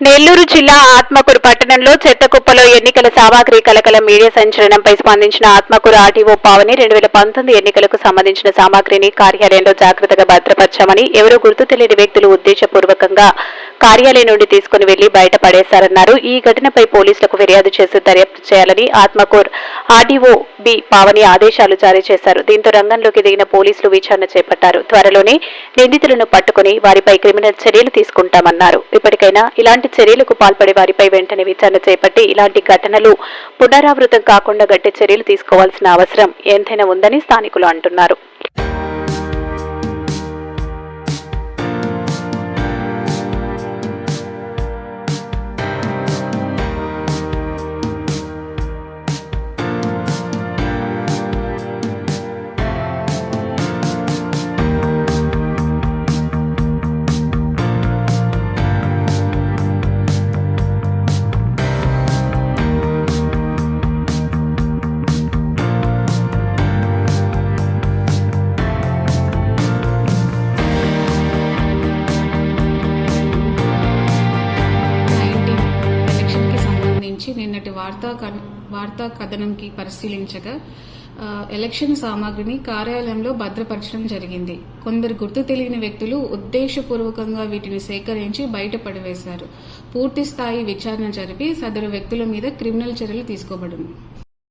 నెల్లూరు జిల్లా ఆత్మకూరు పట్టణంలో చెత్తకుప్పలో ఎన్నికల సామాగ్రి కలకల మీడియా సంచలనంపై స్పందించిన ఆత్మకూరు ఆర్టీఓ పావని రెండు వేల పంతొమ్మిది ఎన్నికలకు సంబంధించిన సామాగ్రిని కార్యాలయంలో జాగ్రత్తగా భద్రపరచామని ఎవరో గుర్తు తెలియని వ్యక్తులు ఉద్దేశపూర్వకంగా కార్యాలయం నుండి తీసుకుని వెళ్ళి బయట పడేశారన్నారు ఈ ఘటనపై పోలీసులకు ఫిర్యాదు చేసి దర్యాప్తు చేయాలని ఆత్మకూర్ ఆర్డీఓ బి పావని ఆదేశాలు జారీ చేశారు. దీంతో రంగంలోకి దిగిన పోలీసులు విచారణ చేపట్టారు. త్వరలోనే నిందితులను పట్టుకుని వారిపై క్రిమినల్ చర్యలు తీసుకుంటామన్నారు. ఇప్పటికైనా ఇలాంటి చర్యలకు పాల్పడే వారిపై వెంటనే విచారణ చేపట్టి ఇలాంటి ఘటనలు పునరావృతం కాకుండా గట్టి చర్యలు తీసుకోవాల్సిన అవసరం ఎంతైనా ఉందని స్థానికులు అంటున్నారు. నిన్నటి వార్తా వార్తా కథనంకి పరిశీలించగా ఎలక్షన్ సామాగ్రిని కార్యాలయంలో భద్రపరచడం జరిగింది. కొందరు గుర్తు తెలియని వ్యక్తులు ఉద్దేశపూర్వకంగా వీటిని సేకరించి బయటపడివేశారు. పూర్తి స్థాయి విచారణ జరిపి సదరు వ్యక్తుల మీద క్రిమినల్ చర్యలు తీసుకోబడింది